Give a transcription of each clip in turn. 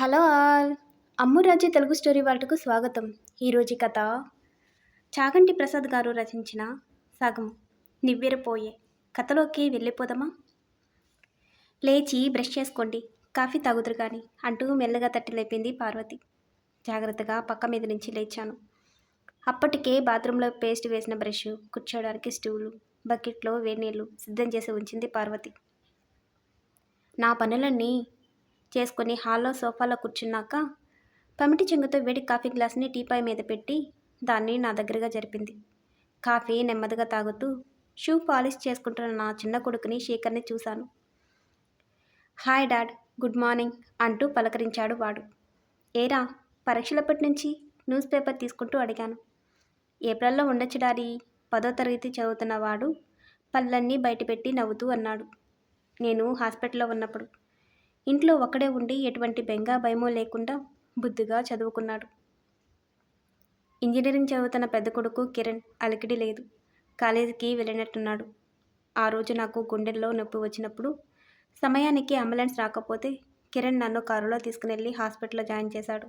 Hello all. Ammuraju Telugu story వాళ్ళకు స్వాగతం. ఈరోజు కథ చాగంటి ప్రసాద్ గారు రచించిన సగం నివ్వెరపోయే కథలోకి వెళ్ళిపోదామా? లేచి బ్రష్ చేసుకోండి కాఫీ తాగుదురు కానీ అంటూ మెల్లగా తట్టి లేపింది పార్వతి. జాగ్రత్తగా పక్క మీద నుంచి లేచాను. అప్పటికే బాత్రూంలో పేస్ట్ వేసిన బ్రష్ కూర్చోడానికి స్టూలు బకెట్లో వేడి నీళ్ళు సిద్ధం చేసి ఉంచింది పార్వతి. నా పనులన్నీ చేసుకొని హాల్లో సోఫాలో కూర్చున్నాక పమిటి చెంగుతో వేడి కాఫీ గ్లాస్ని టీపాయ్ మీద పెట్టి దాన్ని నా దగ్గరగా జరిపింది. కాఫీ నెమ్మదిగా తాగుతూ షూ పాలిష్ చేసుకుంటున్న నా చిన్న కొడుకుని శేఖర్ని చూశాను. హాయ్ డాడ్ గుడ్ మార్నింగ్ అంటూ పలకరించాడు వాడు. ఏరా పరీక్షలప్పటి నుంచి న్యూస్ పేపర్ తీసుకుంటూ అడిగాను. ఏప్రిల్లో ఉండొచ్చు డాడీ పదో తరగతి చదువుతున్న వాడు పళ్ళన్నీ బయటపెట్టి నవ్వుతూ అన్నాడు. నేను హాస్పిటల్లో ఉన్నప్పుడు ఇంట్లో ఒక్కడే ఉండి ఎటువంటి బెంగ భయమో లేకుండా బుద్ధిగా చదువుకున్నాడు. ఇంజనీరింగ్ చదువుతున్న పెద్ద కొడుకు కిరణ్ అలికిడి లేదు. కాలేజీకి వెళ్ళినట్టున్నాడు. ఆ రోజు నాకు గుండెల్లో నొప్పి వచ్చినప్పుడు సమయానికి అంబులెన్స్ రాకపోతే కిరణ్ నన్ను కారులో తీసుకుని హాస్పిటల్లో జాయిన్ చేశాడు.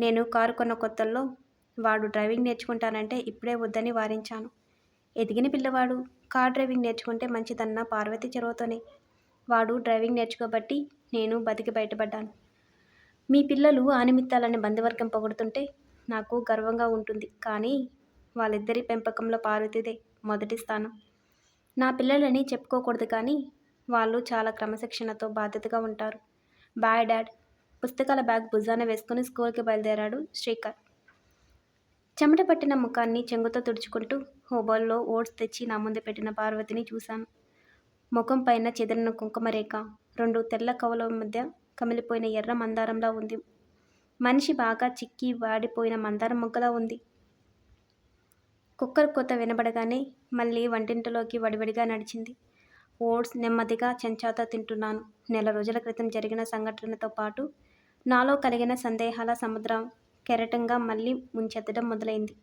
నేను కారు కొన్న కొత్తల్లో వాడు డ్రైవింగ్ నేర్చుకుంటానంటే ఇప్పుడే వద్దని వారించాను. ఎదిగిన పిల్లవాడు కార్ డ్రైవింగ్ నేర్చుకుంటే మంచిదన్న పార్వతి చెరువుతోనే. వాడు డ్రైవింగ్ నేర్చుకోబట్టి నేను బతికి బయటపడ్డాను. మీ పిల్లలు ఆనిమిత్తాలని బంధువర్గం పొగుడుతుంటే నాకు గర్వంగా ఉంటుంది. కానీ వాళ్ళిద్దరి పెంపకంలో పార్వతిదే మొదటి స్థానం. నా పిల్లలని చెప్పుకోకూడదు కానీ వాళ్ళు చాలా క్రమశిక్షణతో బాధ్యతగా ఉంటారు. Bye dad. పుస్తకాల బ్యాగ్ భుజాన వేసుకుని స్కూల్కి బయలుదేరాడు శ్రీకర్. చెమట పట్టిన ముఖాన్ని చెంగుతో తుడుచుకుంటూ హోబల్లో ఓట్స్ తెచ్చి నా ముందు పెట్టిన పార్వతిని చూశాను. ముఖం పైన చెదిరిన కుంకుమ రేఖ రెండు తెల్ల కవల మధ్య కమిలిపోయిన ఎర్ర మందారంలా ఉంది. మనిషి బాగా చిక్కి వాడిపోయిన మందారం మొగ్గలా ఉంది. కుక్కర్ కొత్త వినబడగానే మళ్ళీ వంటింటిలోకి వడివడిగా నడిచింది. ఓట్స్ నెమ్మదిగా చెంచాతో తింటున్నాను. నెల రోజుల క్రితం జరిగిన సంఘటనతో పాటు నాలో కలిగిన సందేహాల సముద్రం కెరటంగా మళ్ళీ ముంచెత్తడం మొదలైంది.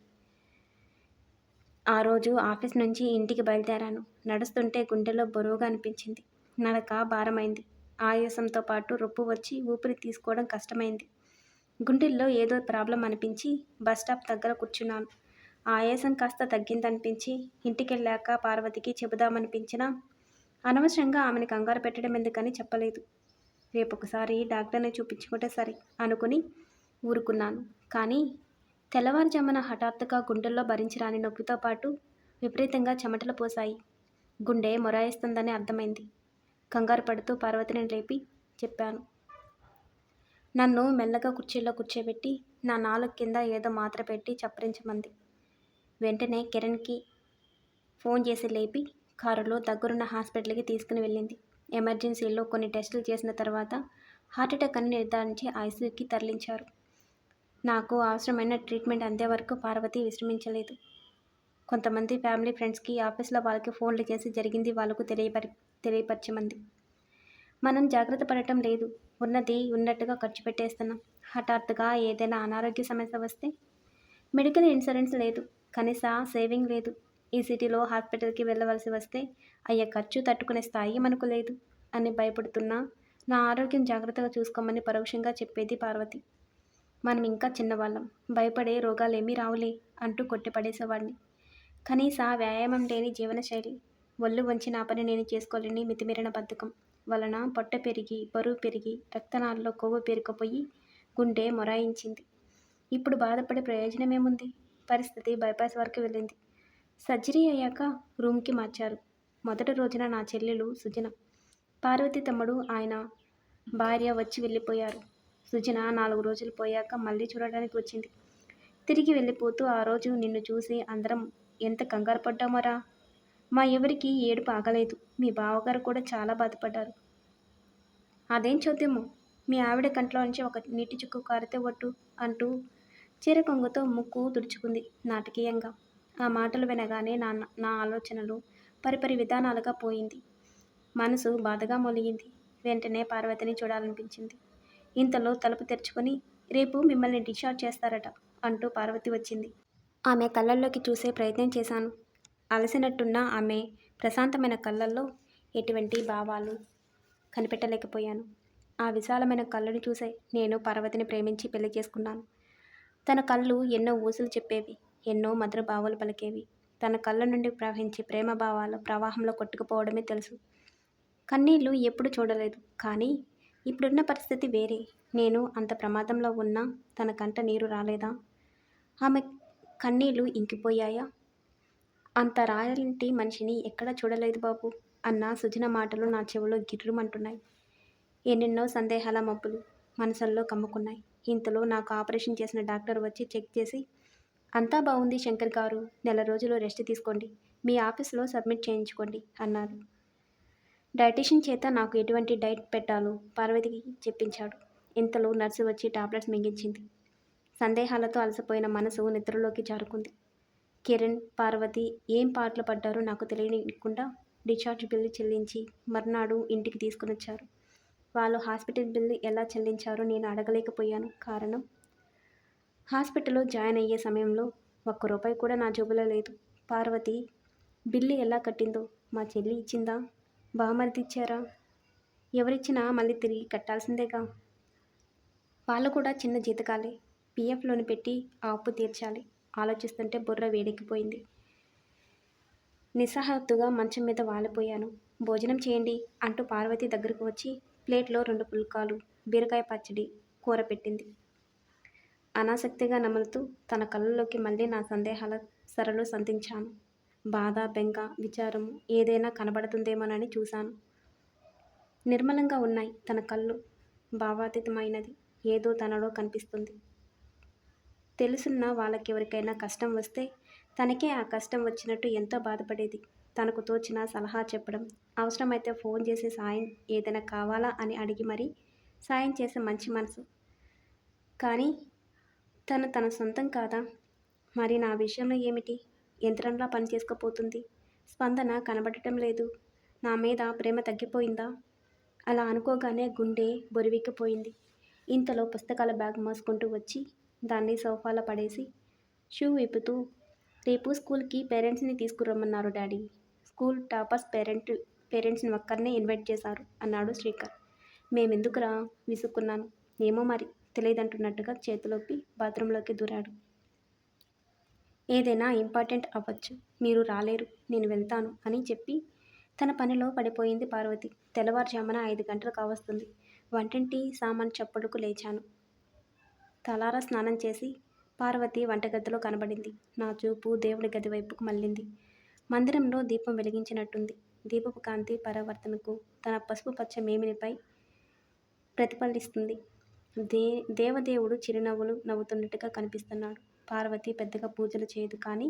ఆ రోజు ఆఫీస్ నుంచి ఇంటికి బయలుదేరాను. నడుస్తుంటే గుండెలో బరువుగా అనిపించింది. నడక భారమైంది. ఆయాసంతో పాటు రొప్పు వచ్చి ఊపిరి తీసుకోవడం కష్టమైంది. గుండెల్లో ఏదో ప్రాబ్లం అనిపించి బస్ స్టాప్ దగ్గర కూర్చున్నాను. ఆయాసం కాస్త తగ్గిందనిపించి ఇంటికెళ్ళాక పార్వతికి చెబుదామనిపించినా అనవసరంగా ఆమెను కంగారు పెట్టడం ఎందుకని చెప్పలేదు. రేపు ఒకసారి డాక్టర్ని చూపించుకుంటే సరే అనుకుని ఊరుకున్నాను. కానీ తెల్లవారుజామున హఠాత్తుగా గుండెల్లో భరించరాని నొప్పితో పాటు విపరీతంగా చెమటలు పోసాయి గుండె మొరాయిస్తుందని అర్థమైంది. కంగారు పడుతూ పార్వతిని లేపి చెప్పాను. నన్ను మెల్లగా కుర్చీలో కూర్చోబెట్టి నా నాలుగు కింద ఏదో మాత్ర పెట్టి చప్పరించమంది. వెంటనే కిరణ్కి ఫోన్ చేసి లేపి కారులో దగ్గరున్న హాస్పిటల్కి తీసుకుని వెళ్ళింది. ఎమర్జెన్సీలో కొన్ని టెస్టులు చేసిన తర్వాత హార్ట్అటాక్ అని నిర్ధారించి ఐసీయూకి తరలించారు. నాకు అవసరమైన ట్రీట్మెంట్ అందే వరకు పార్వతి విశ్రమించలేదు. కొంతమంది ఫ్యామిలీ ఫ్రెండ్స్కి ఆఫీస్లో వాళ్ళకి ఫోన్లు చేసి జరిగింది వాళ్ళకు తెలియపరి తెలియపరచమంది. మనం జాగ్రత్త పడటం లేదు. ఉన్నది ఉన్నట్టుగా ఖర్చు పెట్టేస్తున్నాం. హఠాత్తుగా ఏదైనా అనారోగ్య సమస్య వస్తే మెడికల్ ఇన్సూరెన్స్ లేదు. కనీస సేవింగ్ లేదు. ఈ సిటీలో హాస్పిటల్కి వెళ్ళవలసి వస్తే అయ్యే ఖర్చు తట్టుకునే స్థాయి మనకు లేదు అని భయపడుతున్నా నా ఆరోగ్యం జాగ్రత్తగా చూసుకోమని పరోక్షంగా చెప్పేది పార్వతి. మనం ఇంకా చిన్నవాళ్ళం. భయపడే రోగాలేమీ రావులే అంటూ కొట్టిపడేసేవాడిని. కనీస వ్యాయామం లేని జీవనశైలి ఒళ్ళు వంచి నా పని నేను చేసుకోలేని మితిమీరిన బద్ధకం. వలన పొట్ట పెరిగి బరువు పెరిగి రక్తనాళాల్లో కొవ్వు పేరుకుపోయి గుండె మొరాయించింది. ఇప్పుడు బాధపడే ప్రయోజనమేముంది? పరిస్థితి బైపాస్ వరకు వెళ్ళింది. సర్జరీ అయ్యాక రూమ్కి మార్చారు. మొదటి రోజున నా చెల్లెలు సుజన. పార్వతి తమ్ముడు ఆయన భార్య వచ్చి వెళ్ళిపోయారు. సుజన నాలుగు రోజులు పోయాక మళ్ళీ చూడడానికి వచ్చింది. తిరిగి వెళ్ళిపోతూ ఆ రోజు నిన్ను చూసి అందరం ఎంత కంగారు పడ్డామోరా? మా ఎవరికి ఏడుపు ఆగలేదు. మీ బావగారు కూడా చాలా బాధపడ్డారు. అదేం చూద్దాము మీ ఆవిడ కంట్లో నుంచి ఒక నీటి చుక్కు కారితే ఒట్టు అంటూ చీర కొంగుతో ముక్కు తుడుచుకుంది నాటకీయంగా. ఆ మాటలు వినగానే నా నా ఆలోచనలు పరిపరి విధానాలుగా పోయింది. మనసు బాధగా మొలిగింది. వెంటనే పార్వతిని చూడాలనిపించింది. ఇంతలో తలుపు తెరుచుకొని రేపు మిమ్మల్ని డిశ్చార్జ్ చేస్తారట అంటూ పార్వతి వచ్చింది. ఆమె కళ్ళల్లోకి చూసే ప్రయత్నం చేశాను. అలసినట్టున్న ఆమె ప్రశాంతమైన కళ్ళల్లో ఎటువంటి భావాలు కనిపెట్టలేకపోయాను. ఆ విశాలమైన కళ్ళను చూసే నేను పార్వతిని ప్రేమించి పెళ్ళి చేసుకున్నాను. తన కళ్ళు ఎన్నో ఊసులు చెప్పేవి ఎన్నో మధుర భావాలు పలికేవి. తన కళ్ళ నుండి ప్రవహించే ప్రేమ భావాలు ప్రవాహంలో కొట్టుకుపోవడమే తెలుసు. కన్నీళ్ళు ఎప్పుడు చూడలేదు కానీ ఇప్పుడున్న పరిస్థితి వేరే. నేను అంత ప్రమాదంలో ఉన్నా తన కంట నీరు రాలేదా? ఆమె కన్నీళ్ళు ఇంకిపోయాయా? అంత రాయలంటి మనిషిని ఎక్కడ చూడలేదు బాబు అన్న సుజన మాటలు నా చెవిలో గిర్రుమంటున్నాయి. ఎన్నెన్నో సందేహాల మబ్బులు మనసుల్లో కమ్ముకున్నాయి. ఇంతలో నాకు ఆపరేషన్ చేసిన డాక్టర్ వచ్చి చెక్ చేసి అంతా బాగుంది శంకర్ గారు నెల రోజులు రెస్ట్ తీసుకోండి మీ ఆఫీస్లో సబ్మిట్ చేయించుకోండి అన్నారు. డైటీషియన్ చేత నాకు ఎటువంటి డైట్ పెట్టాలో పార్వతికి చెప్పించాడు. ఇంతలో నర్సు వచ్చి టాబ్లెట్స్ మింగించింది. సందేహాలతో అలసిపోయిన మనసు నిద్రలోకి జారుకుంది. కిరణ్ పార్వతి ఏం పాటలు పడ్డారో నాకు తెలియకుండా డిశ్చార్జ్ బిల్లు చెల్లించి మర్నాడు ఇంటికి తీసుకుని వచ్చారు వాళ్ళు హాస్పిటల్ బిల్లు ఎలా చెల్లించారో నేను అడగలేకపోయాను. కారణం? హాస్పిటల్లో జాయిన్ అయ్యే సమయంలో ఒక్క రూపాయి కూడా నా జోబులో లేదు. పార్వతి బిల్లు ఎలా కట్టిందో మా చెల్లి ఇచ్చిందా? బామరిది ఇచ్చారా? ఎవరిచ్చినా మళ్ళీ తిరిగి కట్టాల్సిందేగా? వాళ్ళు కూడా చిన్న జీతకాలే. పిఎఫ్లోని పెట్టి ఆ అప్పు తీర్చాలి. ఆలోచిస్తుంటే బుర్ర వేడెక్కిపోయింది. నిస్సహత్తుగా మంచం మీద వాలిపోయాను. భోజనం చేయండి అంటూ పార్వతి దగ్గరకు వచ్చి ప్లేట్లో రెండు పుల్కాలు బీరకాయ పచ్చడి కూర పెట్టింది. అనాసక్తిగా నములుతూ తన కళ్ళలోకి మళ్ళీ నా సందేహాల సరలు సంధించాను. బాధ బెంగ విచారం ఏదైనా కనబడుతుందేమోనని చూశాను. నిర్మలంగా ఉన్నాయి తన కళ్ళు. భావాతీతమైనది ఏదో తనలో కనిపిస్తుంది. తెలుసున్న వాళ్ళకి ఎవరికైనా కష్టం వస్తే తనకే ఆ కష్టం వచ్చినట్టు ఎంతో బాధపడేది. తనకు తోచిన సలహా చెప్పడం అవసరమైతే ఫోన్ చేసి సాయం ఏదైనా కావాలా అని అడిగి మరీ సాయం చేసే మంచి మనసు. కానీ తను తన సొంతం కాదా? మరి నా విషయంలో ఏమిటి? యంత్రంలా పనిచేసుకోపోతుంది స్పందన కనబడటం లేదు. నా మీద ప్రేమ తగ్గిపోయిందా? అలా అనుకోగానే గుండె బొరివిక్కిపోయింది. ఇంతలో పుస్తకాల బ్యాగ్ మోసుకుంటూ వచ్చి దాన్ని సోఫాలో పడేసి షూ విప్పుతూ రేపు స్కూల్కి పేరెంట్స్ని తీసుకురమ్మన్నారు డాడీ. స్కూల్ టాపర్స్ పేరెంట్ పేరెంట్స్ని ఒక్కరినే ఇన్వైట్ చేశారు అన్నాడు శ్రీకర్. మేమెందుకురా? విసుక్కున్నాను. ఏమో మరి తెలియదంటున్నట్టుగా చేతిలోకి బాత్రూంలోకి దూరాడు. ఏదైనా ఇంపార్టెంట్ అవ్వచ్చు. మీరు రాలేరు. నేను వెళ్తాను అని చెప్పి తన పనిలో పడిపోయింది పార్వతి. తెల్లవారుజామున ఐదు గంటలు కావస్తుంది వంటింటి సామాన్ చప్పుడుకు లేచాను. తలారా స్నానం చేసి పార్వతి వంటగదిలో కనబడింది. నా చూపు దేవుడి గది వైపుకు మళ్ళింది. మందిరంలో దీపం వెలిగించినట్టుంది. దీపపు కాంతి పరావర్తనకు తన పసుపు పచ్చ మేమినిపై ప్రతిఫలిస్తుంది. దే దేవదేవుడు చిరునవ్వులు నవ్వుతున్నట్టుగా కనిపిస్తున్నాడు. పార్వతి పెద్దగా పూజలు చేయదు కానీ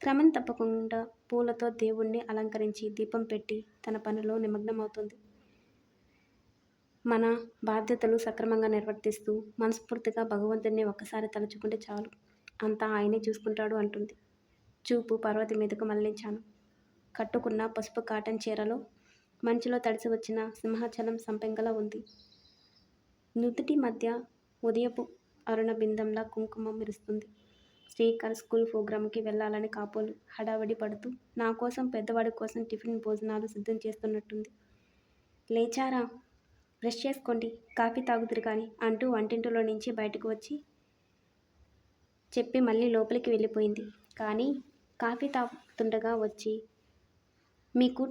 క్రమం తప్పకుండా పూలతో దేవుణ్ణి అలంకరించి దీపం పెట్టి తన పనిలో నిమగ్నమవుతుంది. మన బాధ్యతలు సక్రమంగా నిర్వర్తిస్తూ మనస్ఫూర్తిగా భగవంతుడిని ఒక్కసారి తలుచుకుంటే చాలు. అంతా ఆయనే చూసుకుంటాడు అంటుంది. చూపు పర్వతి మీదకు మళ్ళించాను కట్టుకున్న పసుపు కాటన్ చీరలో మంచులో తడిసి వచ్చిన సింహాచలం సంపెంగలా ఉంది. నుదుటి మధ్య ఉదయపు అరుణ బిందంలా కుంకుమ మెరుస్తుంది. శ్రీకర్ స్కూల్ ప్రోగ్రాంకి వెళ్ళాలని కాపోలు హడావడి పడుతూ నా కోసం పెద్దవాడి కోసం టిఫిన్ భోజనాలు సిద్ధం చేస్తున్నట్టుంది. లేచారా? బ్రష్ చేసుకోండి కాఫీ తాగుతురు కానీ అంటూ వంటింటిలో నుంచి బయటకు వచ్చి చెప్పి మళ్ళీ లోపలికి వెళ్ళిపోయింది. కానీ కాఫీ తాగుతుండగా వచ్చి మీకు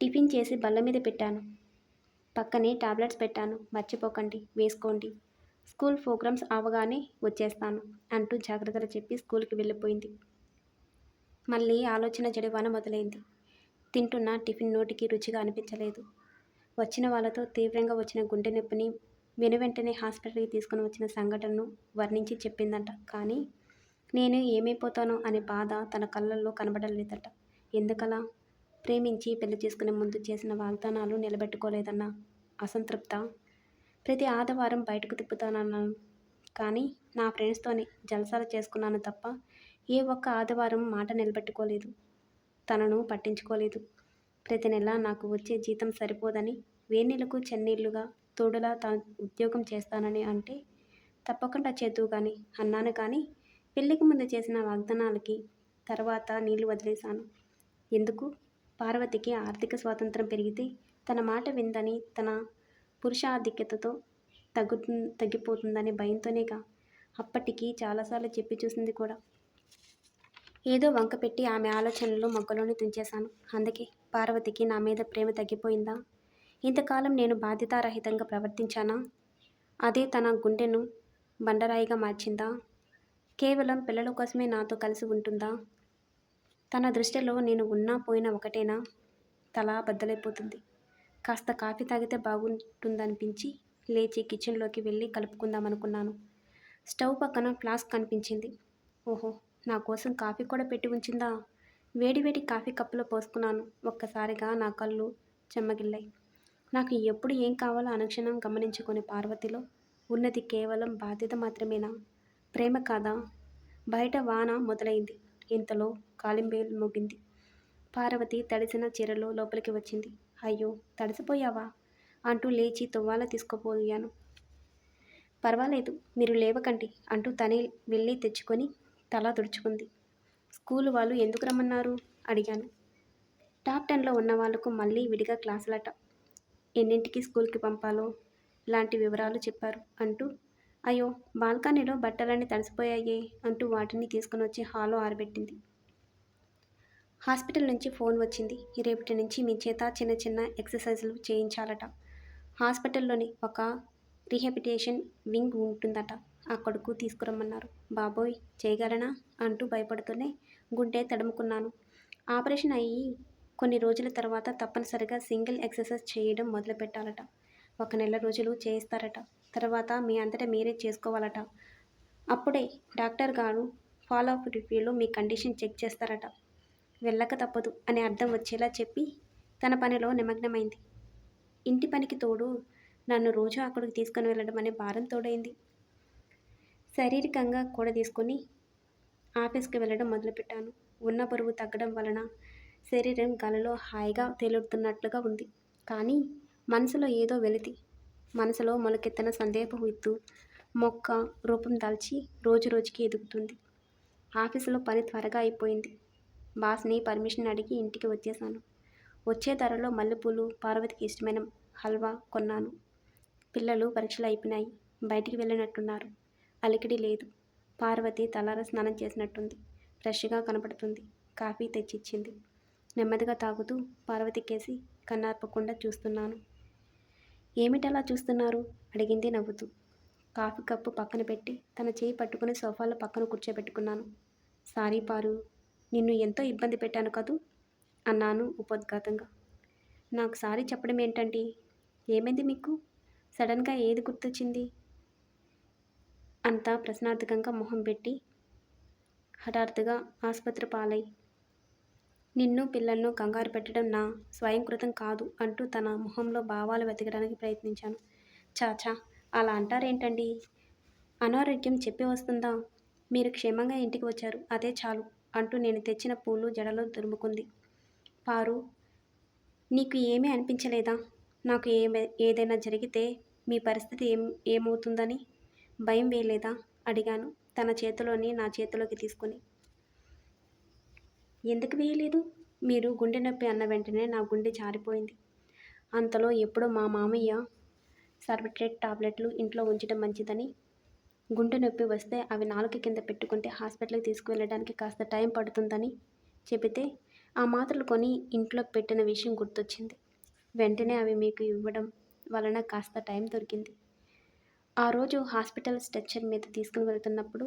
టిఫిన్ చేసి బల్ల మీద పెట్టాను. పక్కనే టాబ్లెట్స్ పెట్టాను. మర్చిపోకండి వేసుకోండి. స్కూల్ ప్రోగ్రామ్స్ అవగానే వచ్చేస్తాను అంటూ జాగ్రత్తలు చెప్పి స్కూల్కి వెళ్ళిపోయింది. మళ్ళీ ఆలోచన జడివాన మొదలైంది. తింటున్న టిఫిన్ నోటికి రుచిగా అనిపించలేదు. వచ్చిన వాళ్ళతో తీవ్రంగా వచ్చిన గుండె నొప్పిని వెను వెంటనే హాస్పిటల్కి తీసుకుని వచ్చిన సంఘటనను వర్ణించి చెప్పిందంట. కానీ నేను ఏమైపోతానో అనే బాధ తన కళ్ళల్లో కనబడలేదట. ఎందుకలా? ప్రేమించి పెళ్ళి చేసుకునే ముందు చేసిన వాగ్దానాలు నిలబెట్టుకోలేదన్న అసంతృప్త. ప్రతి ఆదివారం బయటకు తిప్పుతానన్నాను. కానీ నా ఫ్రెండ్స్తోనే జలసాలు చేసుకున్నాను తప్ప ఏ ఒక్క ఆదివారం మాట నిలబెట్టుకోలేదు. తనను పట్టించుకోలేదు. ప్రతి నెల నాకు వచ్చే జీతం సరిపోదని వేన్నీళ్ళకు చెన్నీళ్ళుగా తోడులా తా ఉద్యోగం చేస్తానని అంటే తప్పకుండా చేతువు కానీ అన్నాను కానీ పెళ్ళికి ముందు చేసిన వాగ్దానాలకి తర్వాత నీళ్ళు వదిలేశాను. ఎందుకు? పార్వతికి ఆర్థిక స్వాతంత్రం పెరిగితే తన మాట విందని తన పురుషాధిక్యతతో తగ్గు తగ్గిపోతుందనే భయంతోనేగా అప్పటికి చాలాసార్లు చెప్పి చూసింది కూడా. ఏదో వంక పెట్టి ఆమె ఆలోచనలు మొగ్గలోనే తుంచేశాను. అందుకే పార్వతికి నా మీద ప్రేమ తగ్గిపోయిందా? ఇంతకాలం నేను బాధ్యతారహితంగా ప్రవర్తించానా? అదే తన గుండెను బండరాయిగా మార్చిందా? కేవలం పిల్లల కోసమే నాతో కలిసి ఉంటుందా? తన దృష్టిలో నేను ఉన్నా పోయినా ఒకటేనా? తలా బద్దలైపోతుంది. కాస్త కాఫీ తాగితే బాగుంటుందనిపించి లేచి కిచెన్లోకి వెళ్ళి కలుపుకుందాం అనుకున్నాను స్టవ్ పక్కన ఫ్లాస్క్ కనిపించింది. ఓహో నా కోసం కాఫీ కూడా పెట్టి ఉంచిందా? వేడివేడి కాఫీ కప్పులో పోసుకున్నాను. ఒక్కసారిగా నా కళ్ళు చెమ్మగిల్లాయి. నాకు ఎప్పుడు ఏం కావాలో అనుక్షణం గమనించుకునే పార్వతిలో ఉన్నది కేవలం బాధ్యత మాత్రమేనా? ప్రేమ కాదా? బయట వాన మొదలైంది. ఇంతలో కాలింబేలు మోగింది. పార్వతి తడిసిన చీరలో లోపలికి వచ్చింది. అయ్యో తడిసిపోయావా? అంటూ లేచి తువ్వాల తీసుకుపోయాను. పర్వాలేదు మీరు లేవకండి అంటూ తనే వెళ్ళి తెచ్చుకొని తల తుడుచుకుంది. స్కూల్ వాళ్ళు ఎందుకు రమ్మన్నారు? అడిగాను. టాప్ టెన్లో ఉన్న వాళ్ళకు మళ్ళీ విడిగా క్లాసులట. ఎన్నింటికి స్కూల్కి పంపాలో? లాంటి వివరాలు చెప్పారు. అంటూ అయ్యో బాల్కనీలో బట్టలన్నీ తడిసిపోయాయే అంటూ వాటిని తీసుకుని వచ్చి హాలో ఆరబెట్టింది. హాస్పిటల్ నుంచి ఫోన్ వచ్చింది. రేపటి నుంచి మీ చేత చిన్న చిన్న ఎక్సర్సైజులు చేయించాలట. హాస్పిటల్లోని ఒక రీహాబిటేషన్ వింగ్ ఉంటుందట. అక్కడకు తీసుకురమ్మన్నారు. బాబోయ్ చేయగలనా? అంటూ భయపడుతూనే గుండె తడుముకున్నాను. ఆపరేషన్ అయ్యి కొన్ని రోజుల తర్వాత తప్పనిసరిగా సింగిల్ ఎక్సర్సైజ్ చేయడం మొదలు పెట్టాలట ఒక నెల రోజులు చేయిస్తారట. తర్వాత మీ అంతటా మీరే చేసుకోవాలట. అప్పుడే డాక్టర్ గారు ఫాలో అప్ రివ్యూలో మీ కండిషన్ చెక్ చేస్తారట. వెళ్ళక తప్పదు అని అర్థం వచ్చేలా చెప్పి తన పనిలో నిమగ్నమైంది. ఇంటి పనికి తోడు నన్ను రోజు అక్కడికి తీసుకుని వెళ్ళడం అనే భారం తోడైంది. శారీరకంగా కూడా తీసుకొని ఆఫీస్కి వెళ్ళడం మొదలుపెట్టాను. ఉన్న బరువు తగ్గడం వలన శరీరం గాలిలో హాయిగా తేలుతున్నట్లుగా ఉంది. కానీ మనసులో ఏదో వెలితి మనసులో మొలకెత్తిన సందేహపు విత్తు మొక్క రూపం దాల్చి రోజు రోజుకి ఎదుగుతుంది. ఆఫీసులో పని త్వరగా అయిపోయింది. బాస్ని పర్మిషన్ అడిగి ఇంటికి వచ్చేసాను. వచ్చే ధరలో మల్లెపూలు పార్వతికి ఇష్టమైన హల్వా కొన్నాను. పిల్లలు పరీక్షలు అయిపోయినాయి. బయటికి వెళ్ళినట్టున్నారు. అలికిడి లేదు. పార్వతి తలార స్నానం చేసినట్టుంది. ఫ్రెష్గా కనపడుతుంది. కాఫీ తెచ్చిచ్చింది. నెమ్మదిగా తాగుతూ పార్వతికేసి కన్నార్పకుండా చూస్తున్నాను. ఏమిటలా చూస్తున్నారు? అడిగింది నవ్వుతూ. కాఫీ కప్పు పక్కన పెట్టి తన చేయి పట్టుకుని సోఫాలో పక్కన కూర్చోబెట్టుకున్నాను. సారీ పారు నిన్ను ఎంతో ఇబ్బంది పెట్టాను కదూ? అన్నాను ఉపోద్ఘాతంగా. నాకు సారీ చెప్పడం ఏంటండి ఏమైంది మీకు? సడన్గా ఏది గుర్తొచ్చింది? అంతా ప్రశ్నార్థకంగా మొహం పెట్టి హఠాత్తుగా ఆసుపత్రి పాలై నిన్ను పిల్లలను కంగారు పెట్టడం నా స్వయంకృతం కాదు అంటూ తన మొహంలో భావాలు వెతకడానికి ప్రయత్నించాను. చాచా అలా అంటారేంటండి? అనారోగ్యం చెప్పి వస్తుందా? మీరు క్షేమంగా ఇంటికి వచ్చారు అదే చాలు అంటూ నేను తెచ్చిన పూలు జడలో దురుముకుంది. పారు నీకు ఏమీ అనిపించలేదా? నాకు ఏమే ఏదైనా జరిగితే మీ పరిస్థితి ఏం ఏమవుతుందని? భయం వేయలేదా? అడిగాను. తన చేతిలోని నా చేతిలోకి తీసుకుని. ఎందుకు వేయలేదు? మీరు గుండె నొప్పి అన్న వెంటనే నా గుండె జారిపోయింది. అంతలో ఎప్పుడో మా మామయ్య సర్వట్రేట్ టాబ్లెట్లు ఇంట్లో ఉంచడం మంచిదని గుండె నొప్పి వస్తే అవి నాలుగు కింద పెట్టుకుంటే హాస్పిటల్కి తీసుకువెళ్ళడానికి కాస్త టైం పడుతుందని చెబితే ఆ మాత్రలు కొని ఇంట్లో పెట్టిన విషయం గుర్తొచ్చింది. వెంటనే అవి మీకు ఇవ్వడం వలన కాస్త టైం దొరికింది. ఆ రోజు హాస్పిటల్ స్ట్రెచ్చర్ మీద తీసుకుని వెళ్తున్నప్పుడు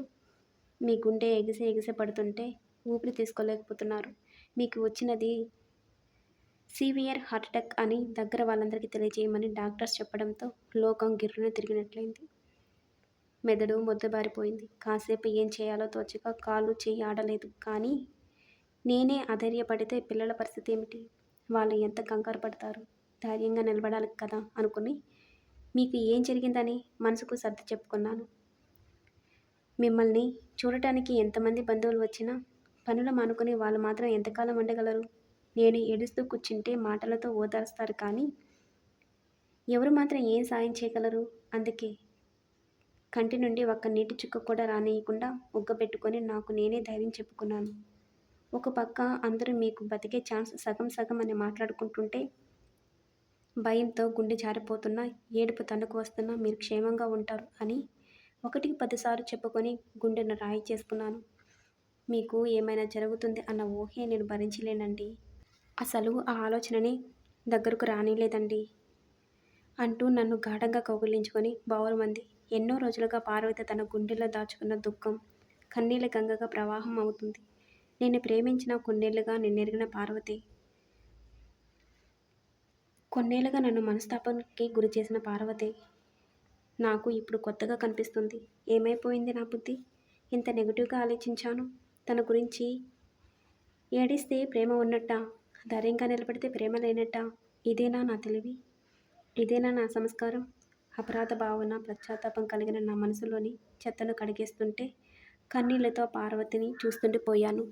మీ గుండె ఎగిసి ఎగిసి పడుతుంటే ఊపిరి తీసుకోలేకపోతున్నారు. మీకు వచ్చినది సీవియర్ హార్ట్ అటాక్ అని దగ్గర వాళ్ళందరికీ తెలియజేయమని డాక్టర్స్ చెప్పడంతో లోకం గిర్రున తిరిగినట్లయింది. మెదడు మొద్దుబారిపోయింది. కాసేపు ఏం చేయాలో తోచక కాలు చేయి ఆడలేదు. కానీ నేనే అధైర్యపడితే పిల్లల పరిస్థితి ఏమిటి? వాళ్ళు ఎంత కంగారు పడతారు? ధైర్యంగా నిలబడాలి కదా అనుకుని మీకు ఏం జరిగిందని మనసుకు సర్ది చెప్పుకున్నాను. మిమ్మల్ని చూడటానికి ఎంతమంది బంధువులు వచ్చినా పనులు మానుకొని వాళ్ళు మాత్రం ఎంతకాలం ఉండగలరు? నేను ఏడుస్తూ కూర్చుంటే మాటలతో ఓదారుస్తారు కానీ ఎవరు మాత్రం ఏం సాయం చేయగలరు? అందుకే కంటి నుండి ఒక్క నీటి చుక్క కూడా రానియకుండా ఉగ్గబెట్టుకొని నాకు నేనే ధైర్యం చెప్పుకున్నాను. ఒక పక్క అందరూ మీకు బతికే ఛాన్స్ సగం సగం అని మాట్లాడుకుంటుంటే భయంతో గుండె జారిపోతున్నా ఏడుపు తన్నుకు వస్తున్నా మీరు క్షేమంగా ఉంటారు అని ఒకటికి పదిసార్లు చెప్పుకొని గుండెను రాయి చేసుకున్నాను. మీకు ఏమైనా జరుగుతుంది అన్న ఊహే నేను భరించలేనండి. అసలు ఆ ఆలోచనని దగ్గరకు రానిలేదండి. అంటూ నన్ను గాఢంగా కౌగిలించుకొని బావురమంది ఎన్నో రోజులుగా పార్వతి తన గుండెలో దాచుకున్న దుఃఖం కన్నీళ్ళ గంగగా ప్రవాహం అవుతుంది. నేను ప్రేమించిన కొన్నేళ్ళుగా నిన్నెరిగిన పార్వతి కొన్నేళ్ళుగా నన్ను మనస్తాపానికి గురి చేసిన పార్వతి నాకు ఇప్పుడు కొత్తగా కనిపిస్తుంది. ఏమైపోయింది నా బుద్ధి? ఇంత నెగిటివ్గా ఆలోచించాను. తన గురించి ఏడిస్తే ప్రేమ ఉన్నట్ట? ధైర్యంగా నిలబడితే ప్రేమ లేనట్ట? ఇదేనా నా తెలివి? ఇదేనా నా సంస్కారం? అపరాధ భావన పశ్చాత్తాపం కలిగిన నా మనసులోని చెత్తను కడిగేస్తుంటే కన్నీళ్ళతో పార్వతిని చూస్తుండిపోయాను